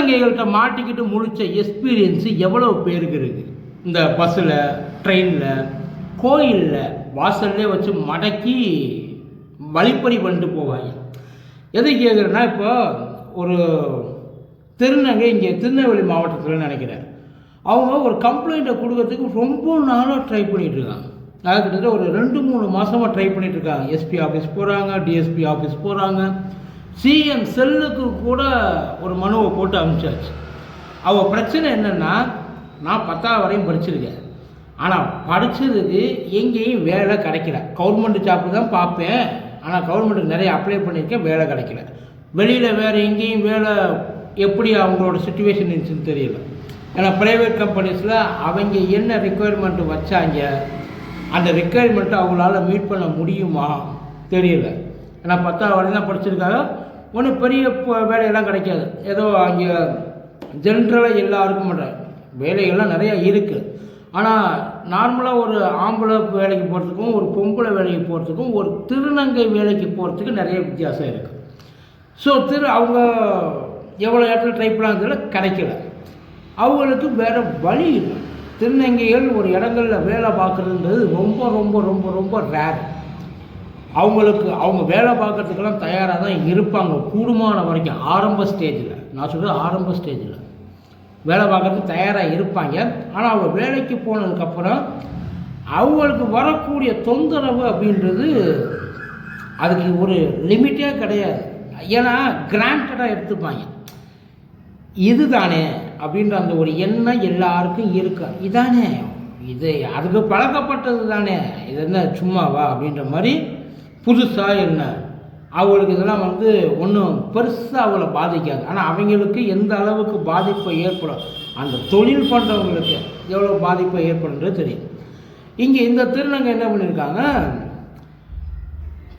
திருநங்கைகள்கிட்ட மாட்டிக்கிட்டு முடித்த எக்ஸ்பீரியன்ஸு எவ்வளோ பேருக்கு இருக்குது இந்த பஸ்ஸில் ட்ரெயினில் கோயிலில் வாசல்லே வச்சு மடக்கி வழிப்பறி பண்ணிட்டு போவாங்க. எதை கேட்குறேன்னா இப்போ ஒரு திருநங்கை இங்கே திருநெல்வேலி மாவட்டத்தில் நினைக்கிறேன் அவங்க ஒரு கம்ப்ளைண்ட்டை கொடுக்கறதுக்கு ரொம்ப நாளாக ட்ரை பண்ணிகிட்ருக்காங்க இருக்காங்க. அதாவது கிட்டத்தட்ட ஒரு ரெண்டு மூணு மாதமாக ட்ரை பண்ணிகிட்ருக்காங்க இருக்காங்க. எஸ்பி ஆஃபீஸ் போகிறாங்க டிஎஸ்பி ஆஃபீஸ் போகிறாங்க சிஎம் செல்லுக்கு கூட ஒரு மனுவை போட்டு அனுப்பிச்சாச்சு. அவள் பிரச்சனை என்னென்னா நான் பத்தாவது வரையும் படிச்சிருக்கேன். ஆனால் படித்ததுக்கு எங்கேயும் வேலை கிடைக்கல. கவர்மெண்ட் ஜாப்பு தான் பார்ப்பேன். ஆனால் கவர்மெண்ட்டுக்கு நிறைய அப்ளை பண்ணியிருக்கேன் வேலை கிடைக்கல. வெளியில் வேறு எங்கேயும் வேலை எப்படி அவங்களோட சுச்சுவேஷன் இருந்துச்சுன்னு தெரியல. ஏன்னா ப்ரைவேட் கம்பெனிஸில் அவங்க என்ன ரெக்குயர்மெண்ட் வச்சாங்க அந்த ரெக்குயர்மெண்ட்டை அவங்களால மீட் பண்ண முடியுமா தெரியல. ஏன்னா பத்தாவது வரையும் தான் படிச்சிருக்காங்க. ஒன்றும் பெரிய வேலையெல்லாம் கிடைக்காது. ஏதோ அங்கே ஜென்ரலாக எல்லாருக்கும் பண்ணுறாங்க வேலைகள்லாம் நிறையா இருக்குது ஆனால் நார்மலாக ஒரு ஆம்பளை வேலைக்கு போகிறதுக்கும் ஒரு பொம்பளை வேலைக்கு போகிறதுக்கும் ஒரு திருநங்கை வேலைக்கு போகிறதுக்கு நிறைய வித்தியாசம் இருக்குது ஸோ திரு அவங்க எவ்வளோ இடத்துல ட்ரை பண்ணாங்கல கிடைக்கல. அவங்களுக்கு வேறு வழி இல்லை. திருநங்கைகள் ஒரு இடங்களில் வேலை பார்க்குறதுன்றது ரொம்ப ரொம்ப ரொம்ப ரொம்ப ரேர் அவங்களுக்கு அவங்க வேலை பார்க்கறதுக்கெல்லாம் தயாராக தான் இருப்பாங்க. கூடுமான வரைக்கும் ஆரம்ப ஸ்டேஜில் நான் சொல்கிறது ஆரம்ப ஸ்டேஜில் வேலை பார்க்கறதுக்கு தயாராக இருப்பாங்க. ஆனால் அவங்க வேலைக்கு போனதுக்கப்புறம் அவங்களுக்கு வரக்கூடிய தொந்தரவு அப்படின்றது அதுக்கு ஒரு லிமிட்டே கிடையாது. ஏன்னா கிராண்டடாக எடுத்துப்பாங்க. இதுதானே அப்படின்ற அந்த ஒரு எண்ணம் எல்லாருக்கும் இருக்கு. இதானே. இது அதுக்கு பழக்கப்பட்டது தானே இது என்ன சும்மாவா? அப்படின்ற மாதிரி புதுசாக என்ன? அவளுக்கு இதெல்லாம் வந்து ஒன்றும் பெருசாக அவளை பாதிக்காது. ஆனால் அவங்களுக்கு எந்த அளவுக்கு பாதிப்பை ஏற்படும்? அந்த தொழில் பண்ணுறவங்களுக்கு எவ்வளோ பாதிப்பை ஏற்படுன்றது தெரியும். இங்கே இந்த திருநங்கை என்ன பண்ணியிருக்காங்க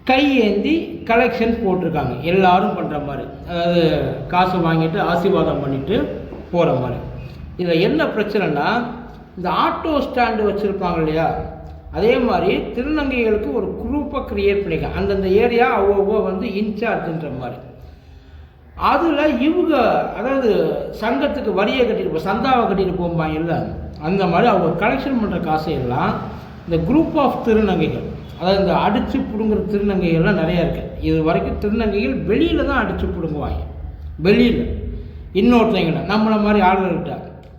கை ஏந்தி கலெக்ஷன் போட்டிருக்காங்க. எல்லாரும் பண்ணுற மாதிரி. அதாவது காசு வாங்கிட்டு ஆசீர்வாதம் பண்ணிட்டு போகிற மாதிரி. இதில் என்ன பிரச்சனைனா இந்த ஆட்டோ ஸ்டாண்டு வச்சுருப்பாங்க இல்லையா? அதே மாதிரி திருநங்கைகளுக்கு ஒரு குரூப்பை க்ரியேட் பண்ணிக்க அந்தந்த ஏரியா அவ்வளோ வந்து இன்சார்ஜுன்ற மாதிரி. அதில் இவங்க அதாவது சங்கத்துக்கு வரியை கட்டிட்டு போ சந்தாவை கட்டிட்டு போம்பாங்கல்ல அந்த மாதிரி அவங்க கலெக்ஷன் பண்ணுற காசையெல்லாம் இந்த குரூப் ஆஃப் திருநங்கைகள் அதாவது இந்த அடித்து பிடுங்குற திருநங்கைகள்லாம் நிறையா இருக்குது இது வரைக்கும் திருநங்கைகள் வெளியில் தான் அடித்து பிடுங்குவாங்க. வெளியில். இன்னொருத்தவங்கள நம்மளை மாதிரி ஆளுகிட்ட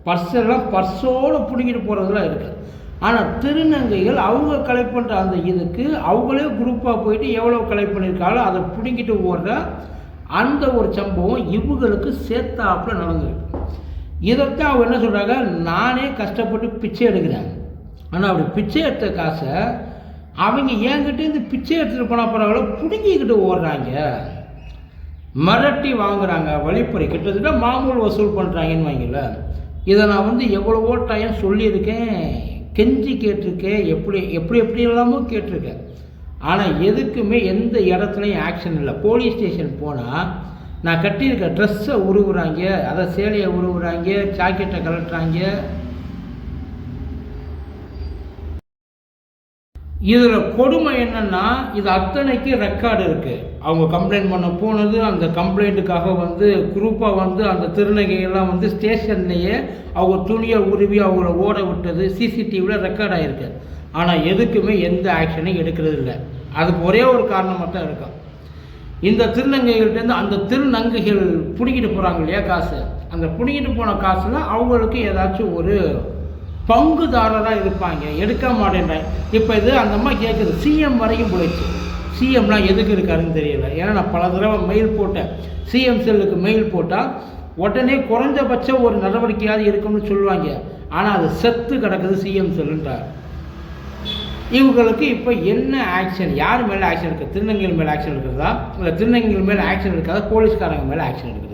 பர்ஸெல்லாம் பர்ஸோடு பிடுங்கிட்டு போகிறதுலாம் இருக்குது ஆனால் திருநங்கைகள் அவங்க கலெக்ட் பண்ணுற அந்த இதுக்கு அவங்களே குரூப்பாக போயிட்டு எவ்வளோ கலெக்ட் பண்ணியிருக்காங்களோ அதை பிடுங்கிட்டு ஓடுற அந்த ஒரு சம்பவம் இவங்களுக்கு சேர்த்தாப்புல நடந்திருக்கு இதைத்தான் அவங்க என்ன சொல்கிறாங்க நானே கஷ்டப்பட்டு பிச்சை எடுக்கிறேன். ஆனால் அப்படி பிச்சை எடுத்த காசை அவங்க என்கிட்ட இந்த பிச்சை எடுத்துகிட்டு போன பரவாயில்ல பிடுங்கிக்கிட்டு ஓடுறாங்க. மிரட்டி வாங்குறாங்க வழிப்பறி. கிட்டத்தட்ட மாமூல் வசூல் பண்ணுறாங்கன்னு வாங்கல இதை நான் வந்து எவ்வளவோ டைம் சொல்லியிருக்கேன். கெஞ்சி கேட்டிருக்கேன் எப்படி எப்படி எப்படி எல்லாமோ கேட்டிருக்கேன் ஆனால் எதுக்குமே எந்த இடத்துலையும் ஆக்ஷன் இல்லை. போலீஸ் ஸ்டேஷன் போனால் நான் கட்டியிருக்க ட்ரெஸ்ஸை உருவுறாங்க அதை சேலையை உருவுறாங்க ஜாக்கெட்டை கலட்டுறாங்க இதில் கொடுமை என்னென்னா இது அத்தனைக்கு ரெக்கார்டு இருக்குது அவங்க கம்ப்ளைண்ட் பண்ண போனது அந்த கம்ப்ளைண்ட்டுக்காக வந்து குரூப்பாக வந்து அந்த திருநங்கைகள்லாம் வந்து ஸ்டேஷன்லேயே அவங்க துணியை உருவி அவங்கள ஓட விட்டது சிசிடிவியில் ரெக்கார்ட் ஆகிருக்கு ஆனால் எதுக்குமே எந்த ஆக்ஷனும் எடுக்கிறது இல்லை. அதுக்கு ஒரே ஒரு காரணம் மட்டும் இருக்கும். இந்த திருநங்கைகள்ட்டேருந்து அந்த திருநங்கைகள் பிடிக்கிட்டு போகிறாங்க இல்லையா காசு? அந்த பிடிக்கிட்டு போன காசில் அவங்களுக்கு ஏதாச்சும் ஒரு பங்குதாரராக இருப்பாங்க. எடுக்க மாட்டேன்றாங்க. இப்போ இது அந்த அம்மா கேட்குது சிஎம் வரைக்கும் போயிடுச்சு. சிஎம்லாம் எதுக்கு இருக்காருன்னு தெரியல. ஏன்னா நான் பல தடவை மெயில் போட்டேன். சிஎம் செல்லுக்கு மெயில் போட்டால் உடனே குறைஞ்சபட்ச ஒரு நடவடிக்கையாவது இருக்கும்னு சொல்லுவாங்க. ஆனால் அது செத்து கிடக்குது சிஎம் செல்லுன்றார் இவங்களுக்கு இப்போ என்ன ஆக்ஷன் யார் மேலே ஆக்ஷன் இருக்குது திருநங்கைகள் மேலே ஆக்ஷன் இருக்கிறதா? இல்லை திருநங்கைகள் மேலே ஆக்ஷன் எடுக்காத போலீஸ்காரங்க மேலே ஆக்ஷன் எடுக்குது